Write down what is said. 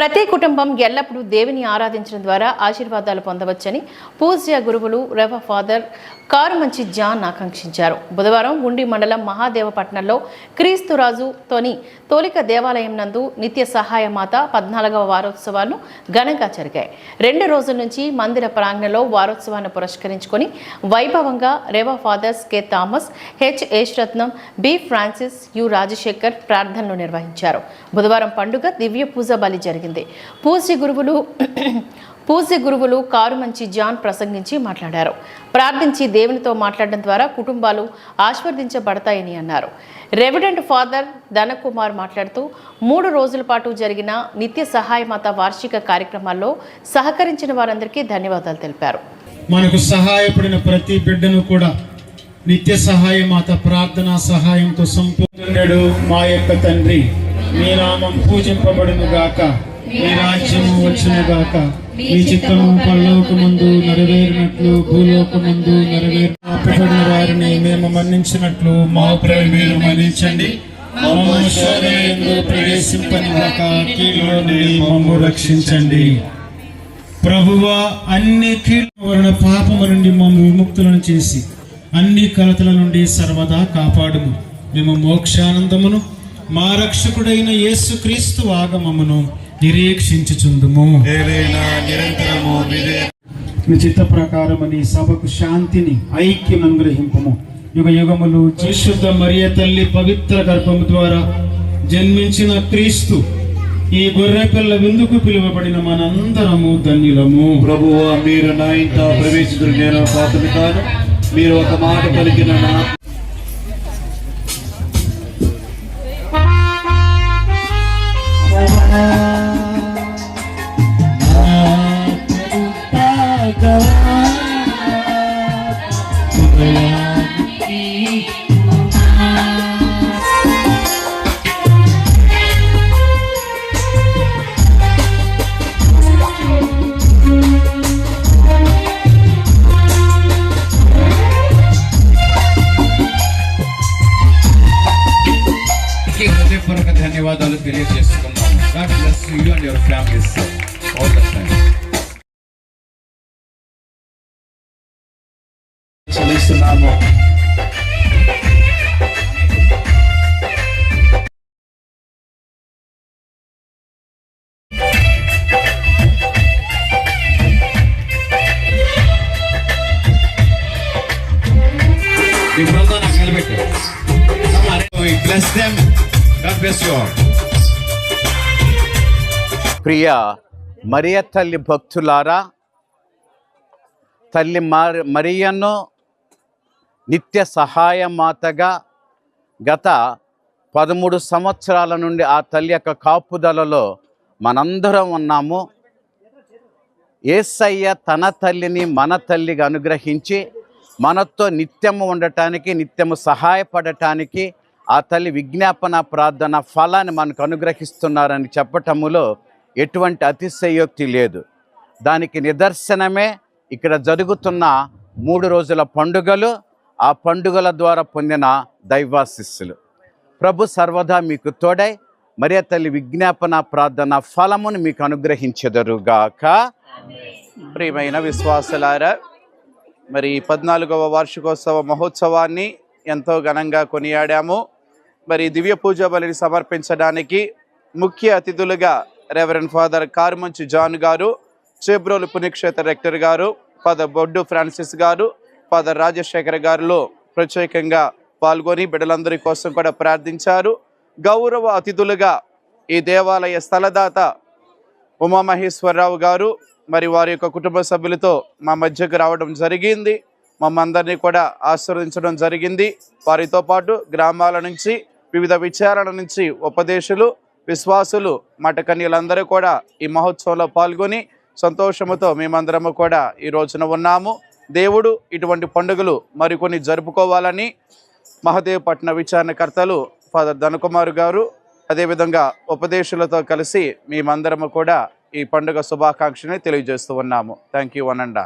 ప్రతి కుటుంబం ఎల్లప్పుడూ దేవిని ఆరాధించడం ద్వారా ఆశీర్వాదాలు పొందవచ్చని పూజ్య గురువులు రెవ ఫాదర్ కారుమంచి జాన్ ఆకాంక్షించారు. బుధవారం ఉండి మండలం మహాదేవపట్నంలో క్రీస్తురాజు తోని తోలిక దేవాలయం నందు నిత్య సహాయ మాత పద్నాలుగవ వారోత్సవాలు ఘనంగా జరిగాయి. రెండు రోజుల నుంచి మందిర ప్రాంగణంలో వారోత్సవాన్ని పురస్కరించుకొని వైభవంగా rev fathers K Thomas H Eshratnam B Francis U Rajasekhar ప్రార్థనలు నిర్వహించారు. బుధవారం పండుగ దివ్య పూజ బలి జరిగింది. పూజ్య గురువులు పూజ్య గురువులు కారుమంచి జాన్ ప్రసంగించి మాట్లాడారు. ప్రార్థించి దేవునితో మాట్లాడడం ద్వారా కుటుంబాలు ఆశీర్వదించబడతాయని అన్నారు. రెవిడెంట్ ఫాదర్ ధనకుమార్ మాట్లాడుతూ మూడు రోజుల పాటు జరిగిన నిత్య సహాయమాత వార్షిక కార్యక్రమాల్లో సహకరించిన వారందరికీ ధన్యవాదాలు తెలిపారు. మనకు సహాయపడిన ప్రతి బిడ్డను కూడా నిత్య సహాయమాత ప్రార్థనా సహాయంతో సంపూర్ణుడు మా యొక్క తండ్రి. మీ నామం పూజింపబడును గాక. మీ రాజ్యము వచ్చును గాక మీ చిత్తము పరలోకమందు నెరవేరినట్లు భూలోకమందు నెరవేరు ఆపబడిన వారిని మేము మన్నించినట్లు మా ప్రేమ మీరు మన్నించండి. మమ్ము రక్షించండి. ప్రభువా అన్ని కీర్వరణ పాపము నుండి మమ్మల్ని విముక్తులను చేసి అన్ని కలతల నుండి సర్వదా కాపాడుము. మేము మోక్షానందమును మా రక్షకుడైన యేసుక్రీస్తు ఆగమమును. నిరీక్షించుచుందుము. ఏలైనా నిరంతరము మీరే మీ చిత్త ప్రకారమని సభకు శాంతిని ఐక్యం అనుగ్రహింపము. యుగ యుగములు పరిశుద్ధ మరియ తల్లి పవిత్ర గర్భము ద్వారా జన్మించిన క్రీస్తు ఈ గొర్రెపిల్ల విందుకు పిలువబడిన మనందరము ధన్యులము. ప్రభువు మీరు నా ఇంట ప్రవేశించిన నేను మీరు ఒక మాట పలికిన ధన్యవాదాలు తెలియజేస్తున్నాము God bless you and your families all ప్రియ మరియ తల్లి భక్తులారా తల్లి మరి మరియను నిత్య సహాయ మాతగా గత పదమూడు సంవత్సరాల నుండి ఆ తల్లి యొక్క కాపుదలలో మనందరం ఉన్నాము. ఏసయ్య తన తల్లిని మన తల్లిగా అనుగ్రహించి మనతో నిత్యము ఉండటానికి నిత్యము సహాయపడటానికి ఆ తల్లి విజ్ఞాపన ప్రార్థన ఫలాన్ని మనకు అనుగ్రహిస్తున్నారని చెప్పటములో ఎటువంటి అతిశయోక్తి లేదు. దానికి నిదర్శనమే ఇక్కడ జరుగుతున్న మూడు రోజుల పండుగలు. ఆ పండుగల ద్వారా పొందిన దైవాశిస్సులు. ప్రభు సర్వదా మీకు తోడై మరియ తల్లి విజ్ఞాపన ప్రార్థన ఫలమును మీకు అనుగ్రహించెదరుగాక. ప్రియమైన విశ్వాసులారా మరి పద్నాలుగవ వార్షికోత్సవ మహోత్సవాన్ని ఎంతో ఘనంగా కొనియాడాము. మరి దివ్య పూజ బలిని సమర్పించడానికి ముఖ్య అతిథులుగా రెవరెండ్ ఫాదర్ కారుమంచి జాన్ గారు చేబ్రోలు పుణ్యక్షేత్ర రెక్టర్ గారు ఫాదర్ బొడ్డు ఫ్రాన్సిస్ గారు ఫాదర్ రాజశేఖర్ గారులో ప్రత్యేకంగా పాల్గొని బిడ్డలందరి కోసం కూడా ప్రార్థించారు. గౌరవ అతిథులుగా ఈ దేవాలయ స్థలదాత ఉమామహేశ్వరరావు గారు మరి వారి యొక్క కుటుంబ సభ్యులతో మా మధ్యకు రావడం జరిగింది. మమ్మందరినీ కూడా ఆశీర్వదించడం జరిగింది. వారితో పాటు గ్రామాల నుంచి వివిధ విచారణ నుంచి ఉపదేశులు విశ్వాసులు మటకన్యులందరూ కూడా ఈ మహోత్సవంలో పాల్గొని సంతోషముతో మేమందరము కూడా ఈ రోజున ఉన్నాము. దేవుడు ఇటువంటి పండుగలు మరికొన్ని జరుపుకోవాలని మహదేవపట్న విచారణకర్తలు ఫాదర్ ధనకుమార్ గారు అదేవిధంగా ఉపదేశులతో కలిసి మేమందరము కూడా ఈ పండుగ శుభాకాంక్షని తెలియజేస్తూ ఉన్నాము. Thank you one and